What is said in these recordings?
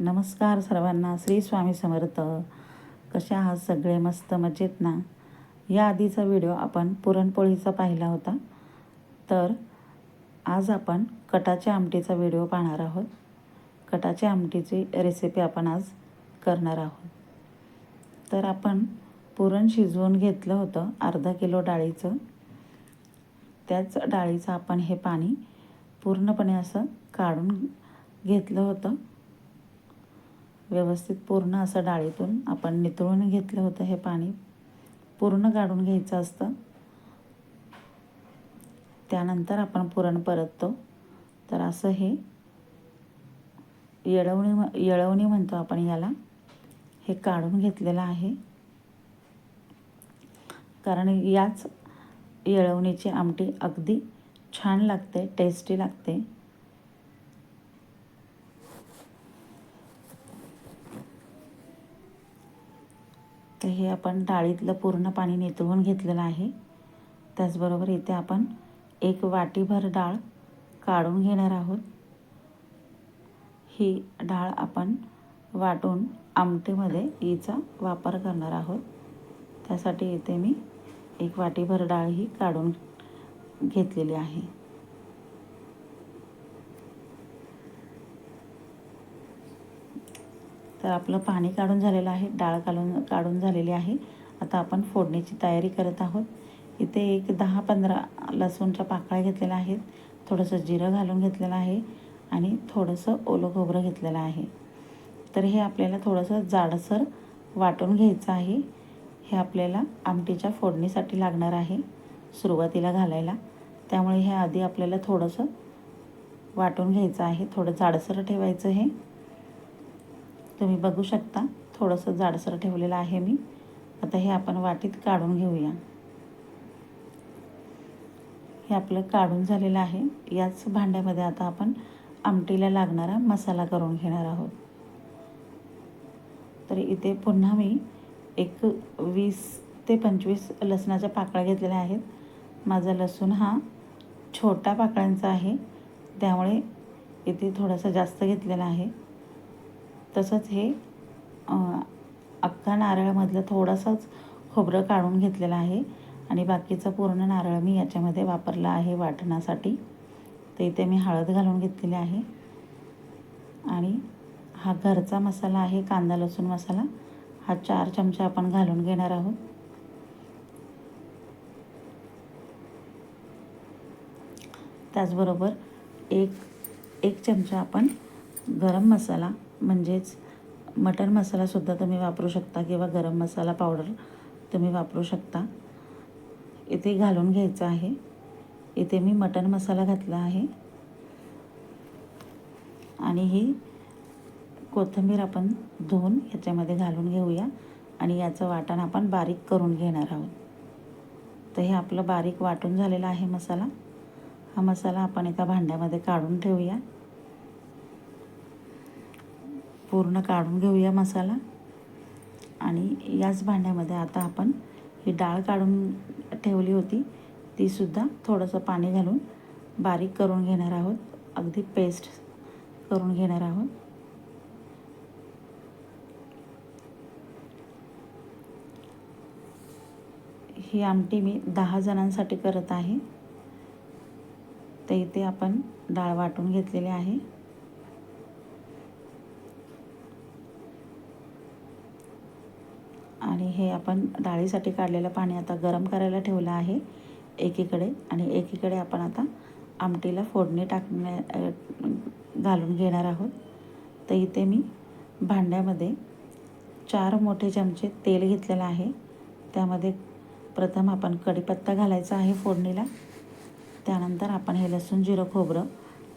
नमस्कार सर्वांना श्री स्वामी समर्थ. कसे आहात सगळे? मस्त मजेत ना? या आधीचा व्हिडिओ आपण पुरणपोळीचा पाहिला होता. तर आज आपण कटाच्या आमटीचा व्हिडिओ पाहणार आहोत. कटाच्या आमटीची रेसिपी आपण आज करणार आहोत. तर आपण पुरण शिजवून घेतलं होतं अर्धा किलो डाळीचं. त्याच डाळीचं आपण हे पाणी पूर्णपणे असं काढून घेतलं होतं. व्यवस्थित पूर्ण असं डाळीतून आपण नितळून घेतलं होतं हे पाणी. पूर्ण काढून घ्यायचं असतं. त्यानंतर आपण पुरण परततो. तर असं हे येळवणी येळवणी म्हणतो आपण याला. हे काढून घेतलेलं आहे. कारण याच येळवणीची आमटी अगदी छान लागते टेस्टी लागते. तर हे आपण डाळीतलं पूर्ण पाणी नितळून घेतलेलं आहे. त्याचबरोबर इथे आपण एक वाटीभर डाळ काढून घेणार आहोत. ही डाळ आपण वाटून आमटीमध्ये हिचा वापर करणार आहोत. त्यासाठी इथे मी एक वाटीभर डाळ ही काढून घेतलेली आहे. तर आपलं पाणी काढून झालेलं आहे डाळ काढून काढून झालेली आहे. आता आपण फोडणीची तयारी करत आहोत. इथे एक दहा पंधरा लसूणच्या पाकळ्या घेतलेल्या आहेत. थोडंसं जिरं घालून घेतलेलं आहे आणि थोडंसं ओलं खोबरं घेतलेलं आहे. तर हे आपल्याला थोडंसं जाडसर वाटून घ्यायचं आहे. हे आपल्याला आमटीच्या फोडणीसाठी लागणार आहे सुरुवातीला घालायला. त्यामुळे हे आधी आपल्याला थोडंसं वाटून घ्यायचं आहे. थोडं जाडसर ठेवायचं हे तुम्ही बघू शकता. थोडंसं जाडसर ठेवलेलं आहे मी. आता हे आपण वाटीत काढून घेऊया. हे आपलं काढून झालेलं आहे. याच भांड्यामध्ये आता आपण आमटीला लागणारा मसाला करून घेणार आहोत. तर इथे पुन्हा मी एक वीस ते पंचवीस लसणाच्या पाकळ्या घेतलेल्या आहेत. माझा लसूण हा छोटा पाकळ्यांचा आहे. त्यामुळे इथे थोडासा जास्त घेतलेला आहे. तसंच हे अख्खा नारळामधलं थोडासाच खोबरं काढून घेतलेलं आहे आणि बाकीचं पूर्ण नारळ मी याच्यामध्ये वापरला आहे वाटण्यासाठी तर इथे मी हळद घालून घेतलेली आहे. आणि हा घरचा मसाला आहे कांदा लसूण मसाला. हा चार चमचे आपण घालून घेणार आहोत. त्याचबरोबर एक एक चमचा आपण गरम मसाला म्हणजेच मटन मसालासुद्धा तुम्ही वापरू शकता किंवा गरम मसाला पावडर तुम्ही वापरू शकता. इथे घालून घ्यायचं आहे. इथे मी मटन मसाला घातला आहे. आणि ही कोथिंबीर आपण धुवून याच्यामध्ये घालून घेऊया आणि याचं वाटण आपण बारीक करून घेणार आहोत. तर हे आपलं बारीक वाटून झालेला आहे मसाला. हा मसाला आपण एका भांड्यामध्ये काढून ठेवूया. पूर्ण काढून घेऊया मसाला. आणि याच भांड्यामध्ये आता आपण ही डाळ काढून ठेवली होती तीसुद्धा थोडंसं पाणी घालून बारीक करून घेणार आहोत. अगदी पेस्ट करून घेणार आहोत. ही आमटी मी दहा जणांसाठी करत आहे. तर इथे आपण डाळ वाटून घेतलेली आहे. आणि हे आपण डाळीसाठी काढलेलं पाणी आता गरम करायला ठेवलं आहे एकीकडे आणि एकीकडे आपण आता आमटीला फोडणी टाकण्या घालून घेणार आहोत. तर इथे मी भांड्यामध्ये चार मोठे चमचे तेल घेतलेलं आहे. त्यामध्ये प्रथम आपण कढीपत्ता घालायचा आहे फोडणीला. त्यानंतर आपण हे लसूण जिरं खोबरं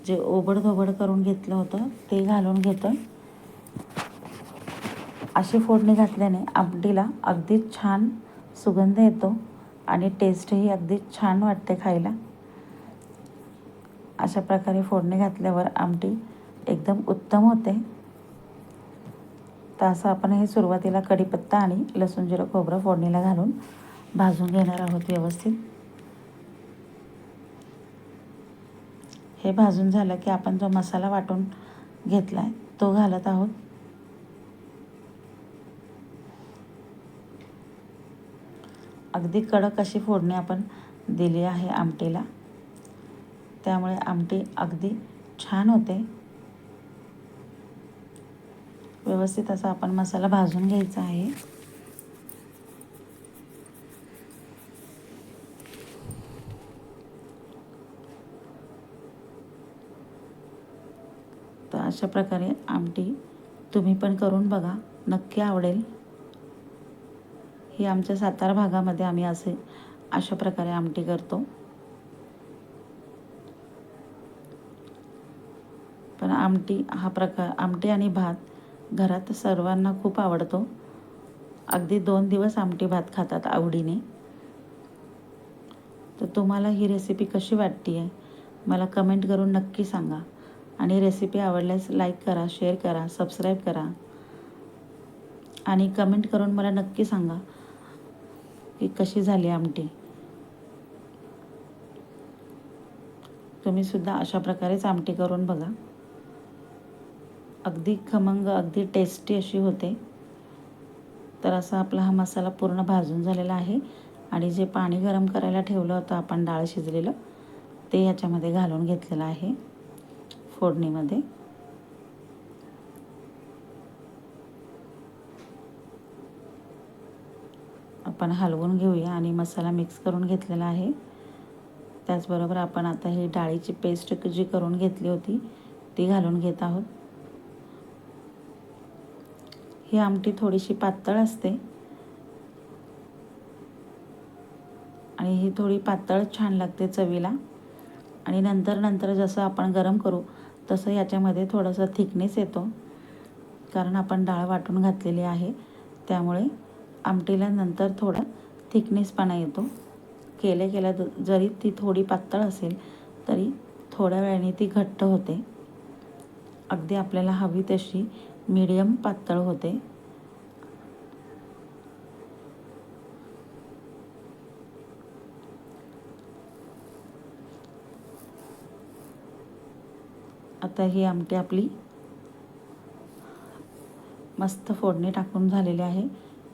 जे ओबडधोबड करून घेतलं होतं ते घालून घेतो अशी फोडणी घातल्याने आमटीला अगदी छान सुगंध येतो आणि टेस्टही अगदीच छान वाटते खायला. अशा प्रकारे फोडणी घातल्यावर आमटी एकदम उत्तम होते. तर असं आपण हे सुरुवातीला कढीपत्ता आणि लसूण जिरं खोबरं फोडणीला घालून भाजून घेणार आहोत व्यवस्थित. हे भाजून झालं की आपण जो मसाला वाटून घेतला आहे तो घालत आहोत. अगदी कडक अशी फोडणी आपण दिली आहे आमटीला. त्यामुळे आमटी अगदी छान होते. व्यवस्थित असा आपण मसाला भाजून घ्यायचा आहे. तर अशा प्रकारे आमटी तुम्ही पण करून बघा. नक्की आवडेल. ही आमच्या सातारा भागामध्ये आम्ही असे अशा प्रकारे आमटी करतो. पण आमटी हा प्रकार आमटी आणि भात घरात सर्वांना खूप आवडतो. अगदी दोन दिवस आमटी भात खातात आवडीने. तर तुम्हाला ही रेसिपी कशी वाटते आहे मला कमेंट करून नक्की सांगा. आणि रेसिपी आवडल्यास लाईक करा शेअर करा सबस्क्राईब करा. आणि कमेंट करून मला नक्की सांगा की कशी झाली आमटी? तुम्ही सुद्धा अशा प्रकारेच आमटी करून बघा. अगदी खमंग अगदी टेस्टी अशी होते. तर असा आपला हा मसाला पूर्ण भाजून झालेला आहे. आणि जे पाणी गरम करायला ठेवलं होतं आपण डाळ शिजलेलं ते याच्यामध्ये घालून घेतलेलं आहे. फोडणीमध्ये. आपण हलवून घेऊया आणि मसाला मिक्स करून घेतलेला आहे. त्याचबरोबर आपण आता ही डाळीची पेस्ट जी करून घेतली होती ती घालून घेत आहोत. ही आमटी थोडीशी पातळ असते. आणि ही थोडी पातळ छान लागते चवीला. आणि नंतर नंतर जसं आपण गरम करू तसं याच्यामध्ये थोडंसं थिकनेस येतो. कारण आपण डाळ वाटून घातलेली आहे त्यामुळे आमटीला नंतर थोडा थिकनेसपणा येतो. केल्या केल्या जरी ती थोडी पातळ असेल तरी थोड्या वेळाने ती घट्ट होते. अगदी आपल्याला हवी तशी मीडियम पातळ होते. आता ही आमटी आपली मस्त फोडणी टाकून झालेली आहे.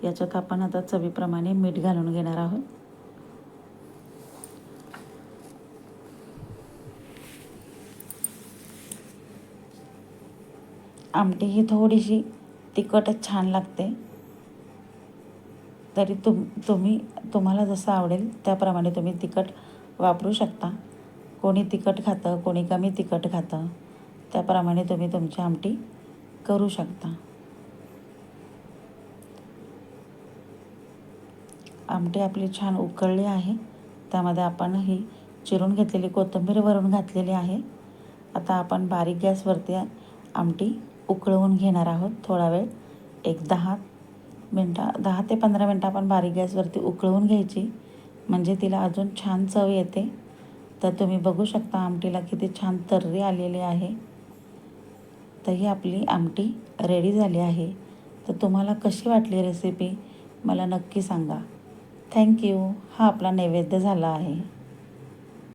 याच्यात आपण आता चवीप्रमाणे मीठ घालून घेणार आहोत. आमटी ही थोडीशी तिखटच छान लागते. तरी तुम तुम्ही तुम्हाला जसं आवडेल त्याप्रमाणे तुम्ही तिखट वापरू शकता. कोणी तिखट खातं कोणी कमी तिखट खातं त्याप्रमाणे तुम्ही तुमची आमटी करू शकता. आमटी आपली छान उकळली आहे. त्यामध्ये आपण ही चिरून घेतलेली कोथिंबीर वरून घातलेली आहे. आता आपण बारीक गॅसवरती आमटी उकळवून घेणार आहोत थोडा वेळ. एक दहा मिनटा दहा ते पंधरा मिनटं आपण बारीक गॅसवरती उकळवून घ्यायची. म्हणजे तिला अजून छान चव येते. तर तुम्ही बघू शकता आमटीला किती छान तर्री आलेली आहे. तर ही आपली आमटी रेडी झाली आहे. तर तुम्हाला कशी वाटली रेसिपी मला नक्की सांगा. थँक्यू. हा आपला नैवेद्य झाला आहे.